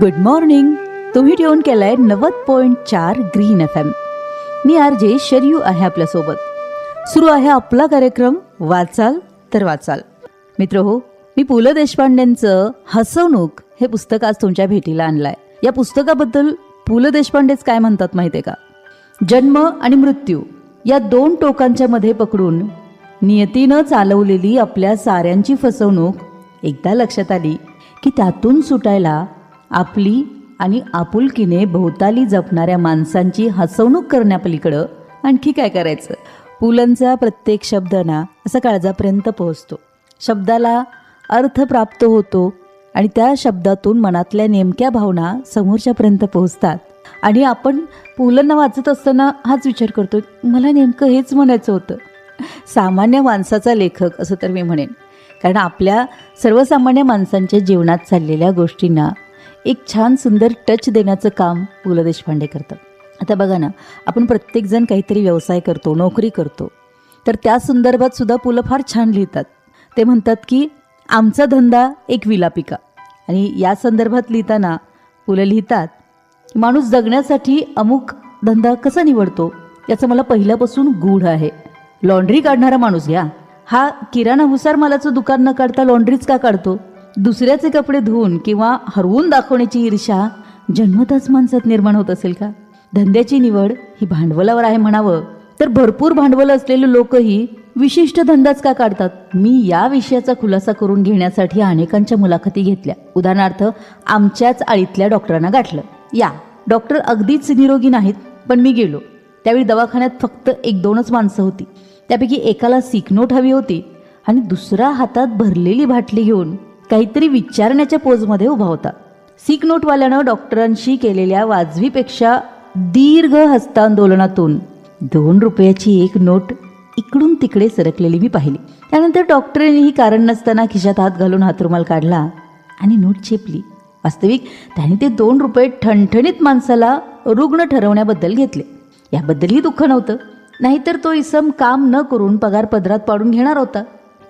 Good morning तुम्ही tune केलाय नव्वद पॉईंट चार ग्रीन एफ एम मी आर जे शर्यू आहे आपल्यासोबत. सुरू आहे आपला कार्यक्रम वाचाल तर वाचाल. मित्र हो मी पु ल देशपांडेंचं हसवणूक हे पुस्तक आज तुमच्या भेटीला आणलंय. या पुस्तकाबद्दल पु ल देशपांडेच काय म्हणतात माहितीये का? जन्म आणि मृत्यू या दोन टोकांच्या मध्ये पकडून नियतीनं चालवलेली आपल्या साऱ्यांची फसवणूक एकदा लक्षात आली की त्यातून सुटायला आपली आणि आपुलकीने भोवताली जपणाऱ्या माणसांची हसवणूक करण्यापलीकडं आणखी काय करायचं? पुलंचा प्रत्येक शब्द ना असा काळजापर्यंत पोहोचतो. शब्दाला अर्थ प्राप्त होतो आणि त्या शब्दातून मनातल्या नेमक्या भावना समोरच्यापर्यंत पोहोचतात. आणि आपण पुलंना वाचत असताना हाच विचार करतो मला नेमकं हेच म्हणायचं होतं. सामान्य माणसाचा लेखक असं तर मी म्हणेन. कारण आपल्या सर्वसामान्य माणसांच्या जीवनात चाललेल्या गोष्टींना एक छान सुंदर टच देण्याचं काम पु ल देशपांडे करतात. आता बघा ना आपण प्रत्येकजण काहीतरी व्यवसाय करतो नोकरी करतो. तर त्या संदर्भात सुद्धा पुलं फार छान लिहितात. ते म्हणतात की आमचा धंदा एक विलापिका. आणि या संदर्भात लिहिताना पुलं लिहितात माणूस जगण्यासाठी अमुक धंदा कसा निवडतो याचं मला पहिल्यापासून गूढ आहे. लॉन्ड्री काढणारा माणूस घ्या. हा किराणा हुसार मालाचं दुकान न काढता लॉन्ड्रीच का काढतो? दुसऱ्याचे कपडे धुवून किंवा हरवून दाखवण्याची ईर्षा जन्मतच माणसात निर्माण होत असेल का? धंद्याची निवड ही भांडवलावर आहे म्हणावं. तर भरपूर भांडवल असलेले लोकही विशिष्ट धंदाच का काढतात? मी या विषयाचा खुलासा करून घेण्यासाठी अनेकांच्या मुलाखती घेतल्या. उदाहरणार्थ आमच्याच आळीतल्या डॉक्टरांना गाठलं. या डॉक्टर अगदीच निरोगी नाहीत पण मी गेलो. त्यावेळी दवाखान्यात फक्त एक दोनच माणसं होती. त्यापैकी एकाला सिकनोट हवी होती आणि दुसरा हातात भरलेली बाटली घेऊन काहीतरी विचारण्याच्या पोजमध्ये उभा होता. सीक नोटवाल्यानं डॉक्टरांशी केलेल्या वाजवीपेक्षा दीर्घ हस्तांदोलनातून दोन रुपयाची एक नोट इकडून तिकडे सरकलेली मी पाहिली. त्यानंतर डॉक्टरांनीही कारण नसताना खिशात हात घालून हातरुमाल काढला आणि नोट चेपली वास्तविक त्याने ते दोन रुपये ठणठणीत माणसाला रुग्ण ठरवण्याबद्दल घेतले. याबद्दलही दुःख नव्हतं. नाहीतर तो इसम काम न करून पगार पदरात पाडून घेणार होता.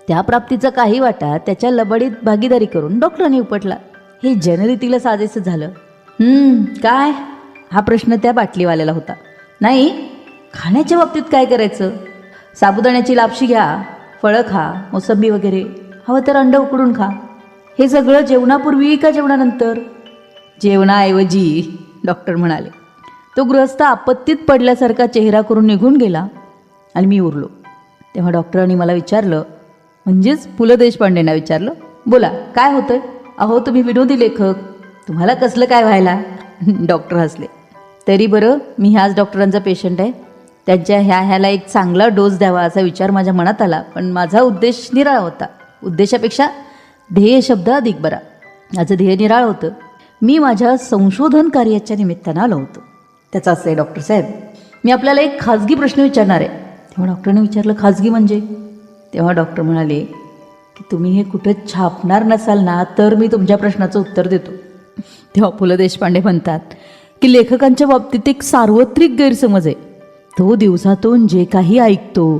त्या प्राप्तीचा काही वाटा त्याच्या लबडीत भागीदारी करून डॉक्टरांनी उपटला. हे जनरीतीला साजेसं झालं. "हम्म, काय? हा प्रश्न त्या बाटलीवाल्याला होता. नाही खाण्याच्या बाबतीत काय करायचं? साबुदाण्याची लापशी घ्या फळं खा मोसंबी वगैरे. हवं तर अंड उकडून खा. हे सगळं जेवणापूर्वी का जेवणानंतर? जेवणाऐवजी डॉक्टर म्हणाले. तो गृहस्थ आपत्तीत पडल्यासारखा चेहरा करून निघून गेला आणि मी उरलो. तेव्हा डॉक्टरांनी मला विचारलं म्हणजेच पु ल देशपांडेंना विचारलं बोला काय होतंय? अहो तुम्ही विनोदी लेखक. तुम्हाला कसलं काय व्हायला? डॉक्टर हसले. तरी बरं मी ह्याच डॉक्टरांचा पेशंट आहे. त्यांच्या ह्या ह्याला एक चांगला डोस द्यावा असा विचार माझ्या मनात आला पण माझा उद्देश निराळा होता. उद्देशापेक्षा ध्येय शब्द अधिक बरा. माझं ध्येय निराळ होतं. मी माझ्या संशोधन कार्याच्या निमित्तानं आलो होतो. त्याचं असं आहे डॉक्टर साहेब. मी आपल्याला एक खाजगी प्रश्न विचारणार आहे. तेव्हा डॉक्टरने विचारलं खाजगी म्हणजे? तेव्हा डॉक्टर म्हणाले की तुम्ही हे कुठं छापणार नसाल ना तर मी तुमच्या प्रश्नाचं उत्तर देतो. तेव्हा पु ल देशपांडे म्हणतात की लेखकांच्या बाबतीत एक सार्वत्रिक गैरसमज आहे. तो दिवसातून जे काही ऐकतो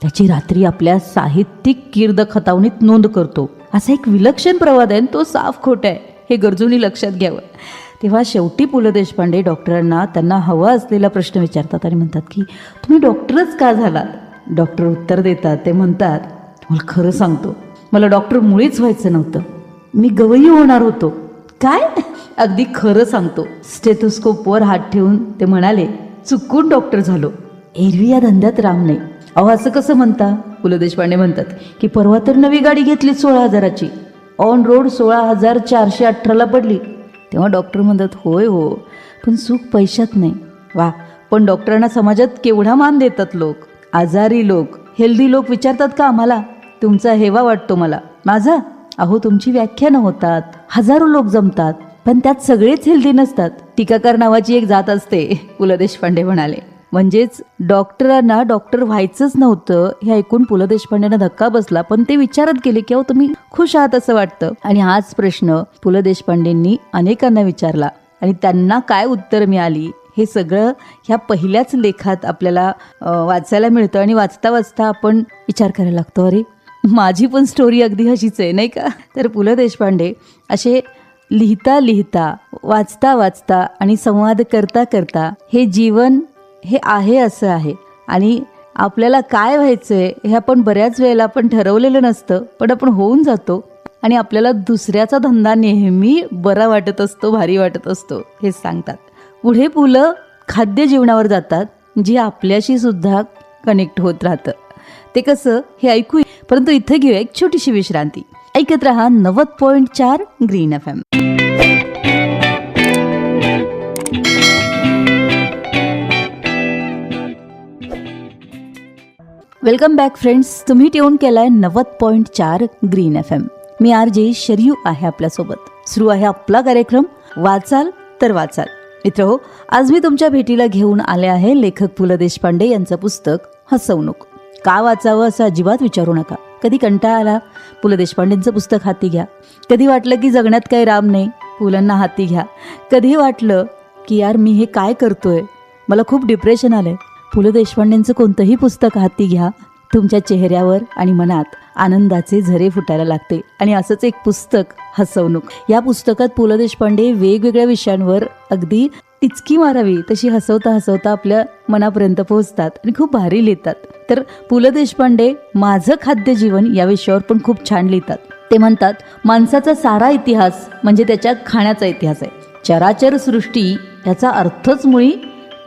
त्याची रात्री आपल्या साहित्यिक कीर्द खतावणीत नोंद करतो. असा एक विलक्षण प्रवाद आहे आणि तो साफ खोटा आहे. हे गरजूंनी लक्षात घ्यावं. तेव्हा शेवटी पु ल देशपांडे डॉक्टरांना त्यांना हवा असलेला प्रश्न विचारतात आणि म्हणतात की तुम्ही डॉक्टरच का झालात? डॉक्टर उत्तर देतात ते म्हणतात तुम्हाला खरं सांगतो मला डॉक्टर मुळीच व्हायचं नव्हतं. मी गवई होणार होतो. काय? अगदी खरं सांगतो. स्टेथोस्कोपवर हात ठेवून ते म्हणाले चुकून डॉक्टर झालो. एरवी या धंद्यात राम नाही. अहो असं कसं म्हणता? पु ल देशपांडे म्हणतात की परवा तर नवी गाडी घेतली सोळा हजाराची. ऑन रोड सोळा हजार चारशे अठराला पडली. तेव्हा डॉक्टर म्हणतात होय हो पण चूक पैशात नाही. वा पण डॉक्टरांना समाजात केवढा मान देतात लोक. आजारी लोक हेल्दी लोक विचारतात का आम्हाला? तुमचा हेवा वाटतो मला. माझा? अहो तुमची व्याख्यानं होतात हजारो लोक जमतात पण त्यात सगळेच हेल्दी नसतात. टीकाकार नावाची एक जात असते पु ल देशपांडे म्हणाले. म्हणजेच डॉक्टरांना डॉक्टर व्हायचंच नव्हतं हे ऐकून पु ल देशपांडेंना धक्का बसला पण ते विचारत गेले की अहो तुम्ही खुश आहात असं वाटतं? आणि हाच प्रश्न पु ल देशपांडेंनी अनेकांना विचारला. आणि त्यांना काय उत्तर मिळाली? हे सगळं ह्या पहिल्याच लेखात आपल्याला वाचायला मिळतं आणि वाचता वाचता आपण विचार करायला लागतो. अरे माझी पण स्टोरी अगदी अशीच आहे नाही का? तर पु ल देशपांडे असे लिहिता लिहिता वाचता वाचता आणि संवाद करता करता हे जीवन हे आहे असं आहे. आणि आपल्याला काय व्हायचं आहे हे आपण बऱ्याच वेळेला आपण ठरवलेलं नसतं पण आपण होऊन जातो. आणि आपल्याला दुसऱ्याचा धंदा नेहमी बरा वाटत असतो भारी वाटत असतो हे सांगतात. पुढे पुलं खाद्य जीवनावर जातात जे आपल्याशी सुद्धा कनेक्ट होत राहतं. ते कसं हे ऐकू परंतु इथे घेऊया एक छोटीशी विश्रांती. ऐकत रहा नव्वद पॉईंट चार green F M. Welcome back friends. तुम्ही ट्यून केलाय नव्वद पॉईंट चार ग्रीन एफ एम. मी आर जे शरयू आहे आपल्यासोबत. सुरू आहे आपला कार्यक्रम वाचाल तर वाचाल. मित्र हो आज मी तुमच्या भेटीला घेऊन आले आहे लेखक पु ल देशपांडे यांचं पुस्तक हसवणूक. का वाचावं असं अजिबात विचारू नका. कधी कंटाळा आला? पु ल देशपांडेंचं पुस्तक हाती घ्या. कधी वाटलं की जगण्यात काही राम नाही? पुलांना हाती घ्या. कधी वाटलं की यार मी हे काय करतोय? मला खूप डिप्रेशन आलंय. पु ल देशपांडेंचं कोणतंही पुस्तक हाती घ्या. तुमच्या चेहऱ्यावर आणि मनात आनंदाचे झरे फुटायला लागते. आणि असंच एक पुस्तक हसवणूक. या पुस्तकात पु ल देशपांडे वेगवेगळ्या विषयांवर अगदी तिचकी मारावी तशी हसवता हसवता आपल्या मनापर्यंत पोहोचतात आणि खूप भारी लिहितात. तर पु ल देशपांडे माझं खाद्य जीवन या विषयावर पण खूप छान लिहितात. ते म्हणतात माणसाचा सारा इतिहास म्हणजे त्याच्या खाण्याचा इतिहास आहे. चराचर सृष्टी याचा अर्थच मुळी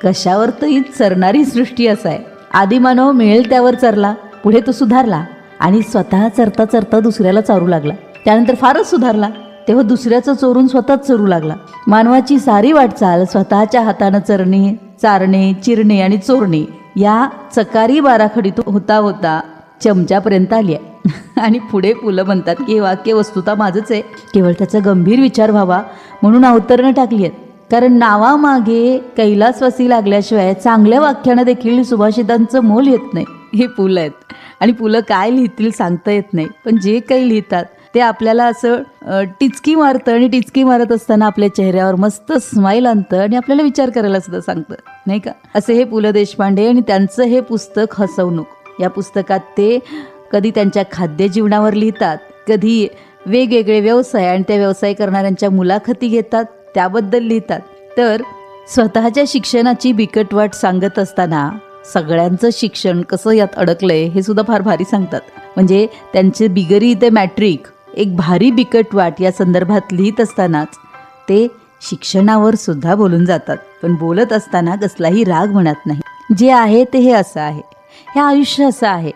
कशावर तरी चरणारी सृष्टी असा आहे. आदिमानव मिळेल त्यावर चरला पुढे तो सुधारला आणि स्वतः चरता चरता दुसऱ्याला चारू लागला. त्यानंतर फारच सुधारला तेव्हा दुसऱ्याचं चोरून स्वतःच चरू लागला. मानवाची सारी वाटचाल स्वतःच्या हातानं चरणे चारणे चिरणे आणि चोरणे या चकारी बाराखडीत होता होता चमच्यापर्यंत आली आहे. आणि पुढे फुलं म्हणतात की हे वाक्य वस्तुता माझंच आहे. केवळ त्याचा गंभीर विचार व्हावा म्हणून अवतरणं टाकली आहेत. कारण नावामागे कैलासवासी लागल्याशिवाय चांगल्या वाक्यानं देखील सुभाषितांचं मोल येत नाही. हे पुलं आहेत. आणि पुलं काय लिहितील सांगता येत नाही. पण जे काही लिहितात ते आपल्याला असं टिचकी मारतं आणि टिचकी मारत असताना आपल्या चेहऱ्यावर मस्त स्माईल आणतं आणि आपल्याला विचार करायला सुद्धा सांगतं. नाही का? असे हे पु ल देशपांडे आणि त्यांचं हे पुस्तक हसवणूक. या पुस्तकात ते कधी त्यांच्या खाद्य जीवनावर लिहितात कधी वेगवेगळे व्यवसाय आणि त्या व्यवसाय करणाऱ्यांच्या मुलाखती घेतात त्याबद्दल लिहितात. तर स्वतःच्या शिक्षणाची बिकट वाट सांगत असताना सगळ्यांचं शिक्षण कसं यात अडकलंय हे सुद्धा फार भारी सांगतात. म्हणजे त्यांचे बिगरी ते मॅट्रिक एक भारी बिकट वाट या संदर्भात लिहित असतानाच ते शिक्षणावर सुद्धा बोलून जातात. पण बोलत असताना कसलाही राग म्हणत नाही. जे आहे ते हे असं आहे. हे आयुष्य असं आहे.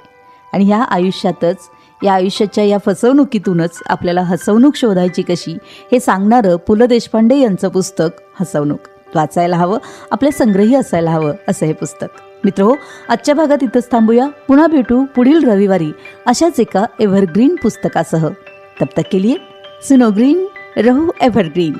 आणि ह्या आयुष्यातच या आयुष्याच्या या फसवणुकीतूनच आपल्याला हसवणूक शोधायची कशी हे सांगणारं पु ल देशपांडे यांचं पुस्तक हसवणूक. वाचायला हवं आपल्या संग्रही असायला हवं असं हे पुस्तक. मित्र हो आजच्या भागात इथंच थांबूया. पुन्हा भेटू पुढील रविवारी अशाच एका एव्हरग्रीन पुस्तकासह. तब तक के लिए सुनो ग्रीन रहो एव्हरग्रीन